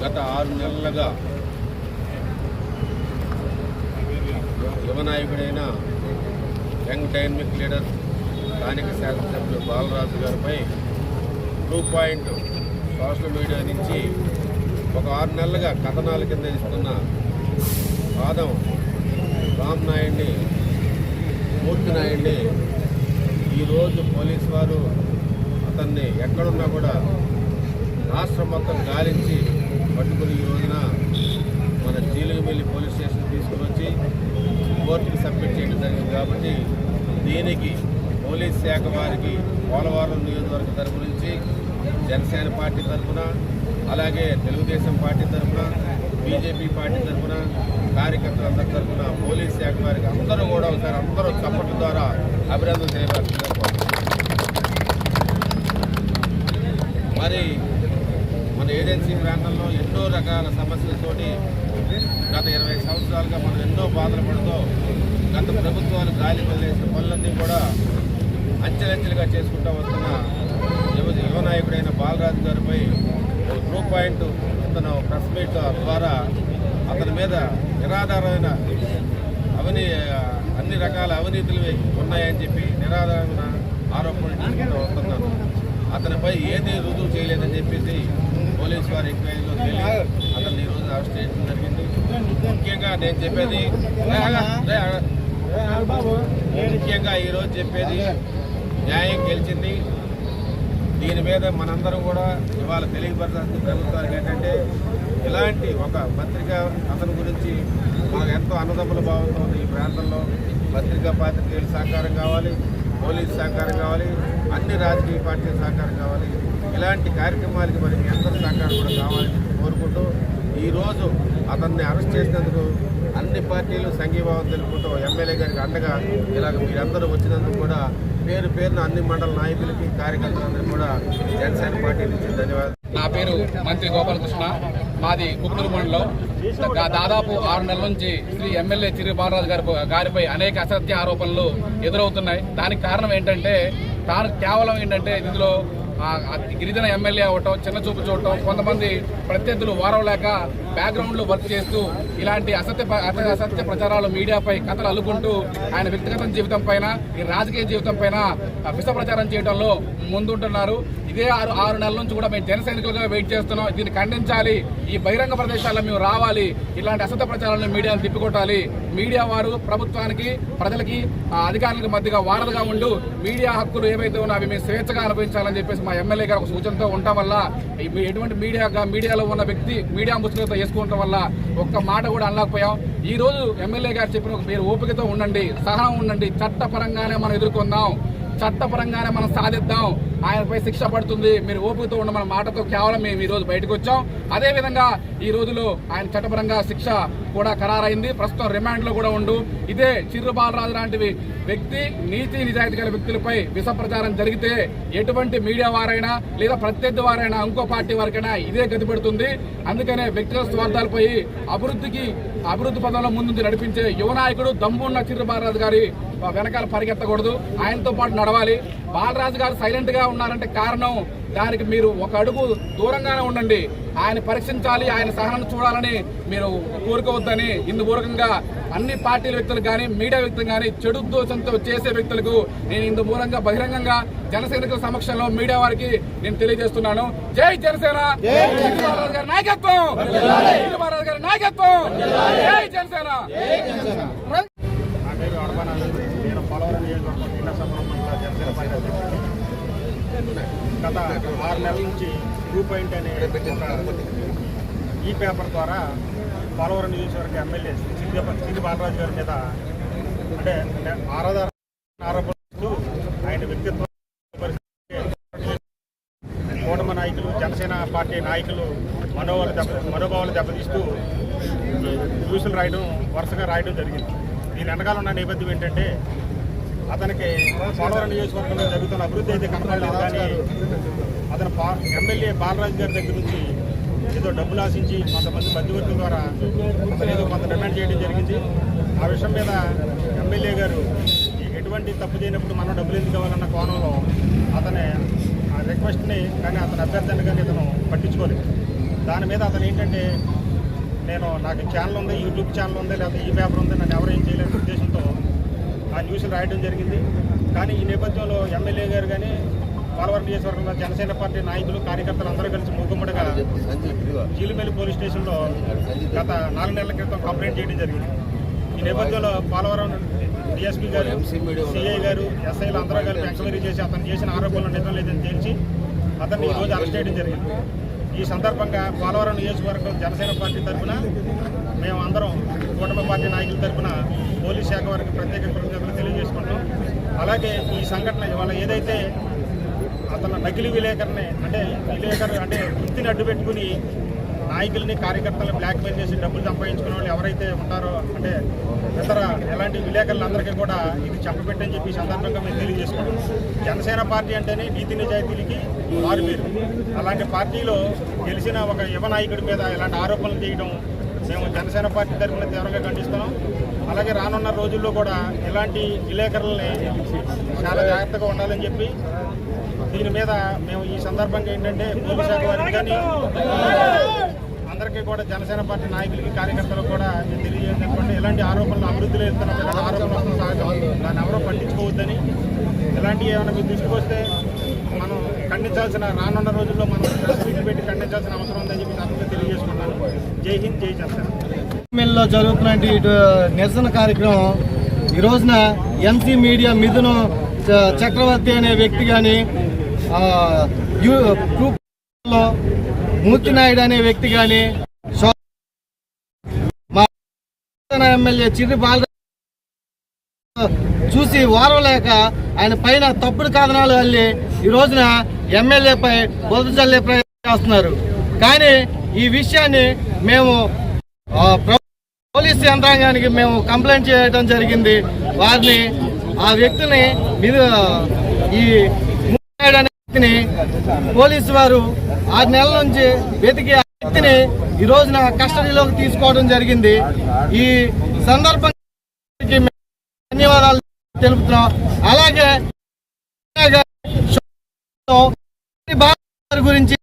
గత ఆరు నెలలుగా యువ నాయకుడైన యంగ్ డైనమిక్ లీడర్ స్థానిక శాసనసభ్యులు బాలరాజు గారిపై టూ పాయింట్ సోషల్ మీడియా నుంచి ఒక ఆరు నెలలుగా కథనాల కింద ఇస్తున్న వాదం రామ్ నాయుడిని మూర్తి నాయుడిని ఈరోజు పోలీస్ వారు అతన్ని ఎక్కడున్నా కూడా రాష్ట్రం మొత్తం గాలించి పట్టుకుని ఈ రోజున మన జీలుగుమిల్లి పోలీస్ స్టేషన్ తీసుకుని వచ్చి కోర్టుకి సబ్మిట్ చేయడం జరిగింది. కాబట్టి దీనికి పోలీస్ శాఖ వారికి పోలవరం నియోజకవర్గం తరపు నుంచి జనసేన పార్టీ తరఫున అలాగే తెలుగుదేశం పార్టీ తరఫున బీజేపీ పార్టీ తరఫున కార్యకర్తలందరి తరఫున పోలీస్ శాఖ వారికి అందరూ కూడా ఒకసారి అందరూ చప్పట్ల ద్వారా అభినందన చేయవలసిందిగా మరి మన ఏజెన్సీ ప్రాంతంలో ఎన్నో రకాల సమస్యలతోటి గత ఇరవై సంవత్సరాలుగా మనం ఎన్నో బాధలు పడుతూ గత ప్రభుత్వాలు గాలి వదిలేసిన పనులన్నీ కూడా అంచెలంచెలుగా చేసుకుంటూ వస్తున్న యువ యువ నాయకుడైన బాలరాజు గారిపై ఒక ట్రూ పాయింట్ అతను ప్రెస్ మీట్ ద్వారా అతని మీద నిరాధారమైన అవనీ అన్ని రకాల అవినీతులు ఉన్నాయని చెప్పి నిరాధారమైన ఆరోపణలు చేసుకుంటూ వస్తున్నాను అతనిపై ఏది రుజువు చేయలేదని చెప్పేసి పోలీసు వారి ఎంక్వైరీలో తేలి అతన్ని ఈ రోజు అరెస్ట్ చేయడం జరిగింది. ముఖ్యంగా నేను చెప్పేది. ముఖ్యంగా ఈరోజు చెప్పేది న్యాయం గెలిచింది. దీని మీద మనందరం కూడా ఇవాళ తెలియపరచాల్సిన ప్రభుత్వానికి ఏంటంటే ఇలాంటి ఒక పత్రిక అతని గురించి మాకు ఎంతో అన్నదమ్ముల భావంతో ఈ ప్రాంతంలో. పత్రికా పాత్రికేయులు సహకారం కావాలి. పోలీస్ సహకారం కావాలి అన్ని రాజకీయ పార్టీల సహకారం కావాలి. ఇలాంటి కార్యక్రమాలకి మరి మీ అందరి సహకారం కూడా కావాలని కోరుకుంటూ ఈరోజు అతన్ని అరెస్ట్ చేసినందుకు అన్ని పార్టీలు సంఘీభావం తెలుపుకుంటూ ఎమ్మెల్యే గారికి అండగా ఇలాగ మీరందరూ వచ్చినందుకు కూడా పేరు పేరున అన్ని మండల నాయకులకి కార్యకర్తలందరికీ కూడా జనసేన పార్టీ నుంచి ధన్యవాదాలు. నా పేరు మంత్రి గోపాలకృష్ణ. మాది కుక్నూరు మండలం. దాదాపు ఆరు నెలల నుంచి శ్రీ ఎమ్మెల్యే చిరు బాలరాజు గారి గారిపై అనేక అసత్య ఆరోపణలు ఎదురవుతున్నాయి. దానికి కారణం ఏంటంటే తాను కేవలం ఏంటంటే ఇందులో గిరిజన ఎమ్మెల్యే అవటం చిన్న చూపు చూడటం కొంతమంది ప్రత్యర్థులు వారం లేక బ్యాక్గ్రౌండ్లో వర్క్ చేస్తూ ఇలాంటి అసత్య అసత్య ప్రచారాలు మీడియాపై కథలు అల్లుకుంటూ ఆయన వ్యక్తిగత జీవితం పైన ఈ రాజకీయ జీవితం పైన విష ప్రచారం చేయడంలో ముందుంటున్నారు. ఇదే ఆరు ఆరు నెలల నుంచి కూడా మేము జన సైనికులుగా వెయిట్ చేస్తున్నాం. దీన్ని ఖండించాలి. ఈ బహిరంగ ప్రదేశాల్లో మేము రావాలి. ఇలాంటి అసత్య ప్రచారాలను మీడియాను తిప్పికొట్టాలి. మీడియా వారు ప్రభుత్వానికి ప్రజలకి ఆ, అధికారులకు మధ్యగా వారధిగా ఉండు. మీడియా హక్కులు ఏవైతే ఉన్నాయో అవి మేము స్వేచ్ఛగా అనుభవించాలని చెప్పేసి మా ఎమ్మెల్యే గారు ఒక సూచనతో ఉండటం వల్ల మీ- ఎటువంటి మీడియా మీడియాలో ఉన్న వ్యక్తి మీడియా ముసుగులతో వేసుకోవటం వల్ల ఒక్క మాట కూడా అనలేకపోయాం. ఈ రోజు ఎమ్మెల్యే గారు చెప్పిన ఒక మీరు ఓపికతో ఉండండి సహనం ఉండండి. చట్టపరంగానే మనం ఎదుర్కొందాం. చట్టపరంగానే మనం సాధిద్దాం. ఆయనపై శిక్ష పడుతుంది. మీరు ఓపికతో ఉండమన్న మాటతో కేవలం మేము ఈ రోజు బయటకు వచ్చాం. అదే విధంగా ఈ రోజులో ఆయన చట్టపరంగా శిక్ష కూడా ఖరారైంది. ప్రస్తుతం రిమాండ్లో కూడా ఉండు. ఇదే చిర్రు బాలరాజు లాంటివి వ్యక్తి నీతి నిజాయితీ గల వ్యక్తులపై విష ప్రచారం జరిగితే ఎటువంటి మీడియా వారైనా లేదా ప్రత్యర్థి వారైనా ఇంకో పార్టీ వారికైనా ఇదే గతి పెడుతుంది. అందుకనే వ్యక్తిగత స్వార్థాలపై అభివృద్ధికి అభివృద్ధి పదంలో ముందు నడిపించే యువ నాయకుడు దమ్మున్న చిర్రు బాలరాజు గారి వెనకాల పరిగెత్తకూడదు. ఆయనతో పాటు నడవాలి. బాలరాజు గారు సైలెంట్గా ఉన్నారంటే కారణం దానికి మీరు ఒక అడుగు దూరంగానే ఉండండి. ఆయన పరీక్షించాలి ఆయన సహనం చూడాలని మీరు కోరుకోవద్దని ఇందుపూర్వకంగా అన్ని పార్టీల వ్యక్తులు కానీ మీడియా వ్యక్తులు కానీ చెడు దోషంతో చేసే వ్యక్తులకు నేను ఇందు మూలంగా బహిరంగంగా జనసైనికుల సమక్షంలో మీడియా వారికి నేను తెలియజేస్తున్నాను. జై జనసేన! గారి నాయకత్వం! గారి నాయకత్వం! జై జనసేన నా పేరు అడపనాథ్ నేను పోలవరం నియోజకవర్గం శ్రీనివాసపురం మండల జనసేన పార్టీ అధ్యక్షుడిని. గత ఆరు నెలల నుంచి టూ పాయింట్ అనే ఈ పేపర్ ద్వారా పోలవరం నియోజకవర్గ ఎమ్మెల్యే శ్రీ శ్రీ బాలరాజు గారి మీద అంటే ఆరాధన ఆరోపణలు ఆయన వ్యక్తిత్వం పరిస్థితి కూటమి నాయకులు జనసేన పార్టీ నాయకులు మనోభావాలు దెబ్బ మనోభావాలు దెబ్బతీస్తూ న్యూస్లు రాయడం వరుసగా రాయడం జరిగింది. దీని వెనకాల ఉన్న నేపథ్యం ఏంటంటే అతనికి పోలవరం నియోజకవర్గంలో జరుగుతున్న అభివృద్ధి అయితే కనపడలేదు కానీ అతను పా ఎమ్మెల్యే బాలరాజు గారి దగ్గర నుంచి ఏదో డబ్బులు ఆశించి కొంతమంది మధ్యవర్తుల ద్వారా ఏదో కొంత డిమాండ్ చేయడం జరిగింది. ఆ విషయం మీద ఎమ్మెల్యే గారు ఎటువంటి తప్పు చేయనప్పుడు మనం డబ్బులు ఎందుకు కావాలన్న కోణంలో అతని ఆ రిక్వెస్ట్ని కానీ అతని అభ్యర్థన కానీ ఇతను పట్టించుకోలేదు. దాని మీద అతను ఏంటంటే నేను నాకు ఛానల్ ఉంది యూట్యూబ్ ఛానల్ ఉంది లేకపోతే ఈ పేపర్ ఉంది నన్ను ఎవరేం చేయలేని ఉద్దేశంతో న్యూస్లు రాయడం జరిగింది. కానీ ఈ నేపథ్యంలో ఎమ్మెల్యే గారు కానీ పోలవరం నియోజకవర్గంలో జనసేన పార్టీ నాయకులు కార్యకర్తలు అందరూ కలిసి మూకుమ్మడిగా జీలిమెల్లి పోలీస్ స్టేషన్లో గత నాలుగు నెలల క్రితం కంప్లైంట్ చేయడం జరిగింది. ఈ నేపథ్యంలో పోలవరం డిఎస్పీ గారు సిఐ గారు ఎస్ఐలు అందరూ కలిపి ఎంక్వైరీ చేసి అతను చేసిన ఆరోపణలు నిజం లేదని తేల్చి అతన్ని ఈరోజు అరెస్ట్ చేయడం జరిగింది. ఈ సందర్భంగా పోలవరం నియోజకవర్గం జనసేన పార్టీ తరఫున మేము అందరం కూటమి పార్టీ నాయకుల తరఫున పోలీస్ శాఖ వారికి ప్రత్యేక కృతజ్ఞతలు తెలియజేసుకుంటాం అలాగే ఈ సంఘటన ఇవాళ ఏదైతే అతను నకిలీ విలేకరుని అంటే విలేకరు అంటే వృత్తిని అడ్డు పెట్టుకుని నాయకుల్ని కార్యకర్తలను బ్లాక్మెయిల్ చేసి డబ్బులు సంపాదించుకునే వాళ్ళు ఎవరైతే ఉంటారో అంటే ఇతర ఎలాంటి విలేకరులందరికీ కూడా ఇది చెప్పబెట్టని చెప్పి సందర్భంగా మేము తెలియజేసుకుంటాం జనసేన పార్టీ అంటేనే నీతి నిజాయితీలకి వారు అలాంటి పార్టీలో గెలిచిన ఒక యువ నాయకుడి మీద ఇలాంటి ఆరోపణలు చేయడం మేము జనసేన పార్టీ తరఫున తీవ్రంగా ఖండిస్తున్నాం. అలాగే రానున్న రోజుల్లో కూడా ఇలాంటి విలేకరులని చాలా జాగ్రత్తగా ఉండాలని చెప్పి దీని మీద మేము ఈ సందర్భంగా ఏంటంటే పోలీస్ శాఖ వారికి కానీ అందరికీ కూడా జనసేన పార్టీ నాయకులకి కార్యకర్తలకు కూడా నేను తెలియజేసినటువంటి ఇలాంటి ఆరోపణలు అభివృద్ధిలో వెళ్తున్నప్పుడు ఆరోపణలు సహజం దాన్ని ఎవరో పట్టించుకోవద్దని. ఇలాంటివి ఏమైనా మీకు దృష్టికి వస్తే మనం ఖండించాల్సిన రానున్న రోజుల్లో మనం ప్రెస్ పెట్టి ఖండించాల్సిన అవసరం ఉందని చెప్పి తప్పకుండా తెలియజేసుకున్నాను జై హింద్ జై జనసేన. లో జరుగుతున్నటువంటి నిరసన కార్యక్రమం. ఈ రోజున ఎంసీ మీడియా మిథును చక్రవర్తి అనే వ్యక్తి కానీ లో మూర్తి నాయుడు అనే వ్యక్తి కానీ మా ఎమ్మెల్యే చిరు బాల చూసి ఓరవలేక ఆయన పైన తప్పుడు కథనాలు వెళ్ళి ఈ రోజున ఎమ్మెల్యేపై బురద చల్లే ప్రయత్నం చేస్తున్నారు. కానీ ఈ విషయాన్ని మేము పోలీస్ యంత్రాంగానికి మేము కంప్లైంట్ చేయడం జరిగింది. వారిని ఆ వ్యక్తిని మీద ఈ మూడు వ్యక్తిని పోలీసు వారు ఆరు నెలల నుంచి వెతికి ఆ వ్యక్తిని ఈ రోజున కస్టడీలోకి తీసుకోవడం జరిగింది. ఈ సందర్భంగా ధన్యవాదాలు తెలుపుతున్నాం. అలాగే గురించి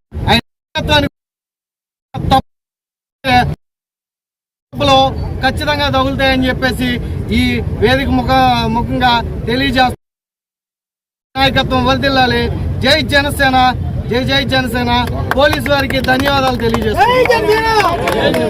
ఖచ్చితంగా తగులుతాయని చెప్పేసి ఈ వేదిక ముఖ ముఖంగా తెలియజేస్తున్న నాయకత్వం వర్దిల్లాలి జై జనసేన జై జై జనసేన. పోలీసు వారికి ధన్యవాదాలు తెలియజేస్తాను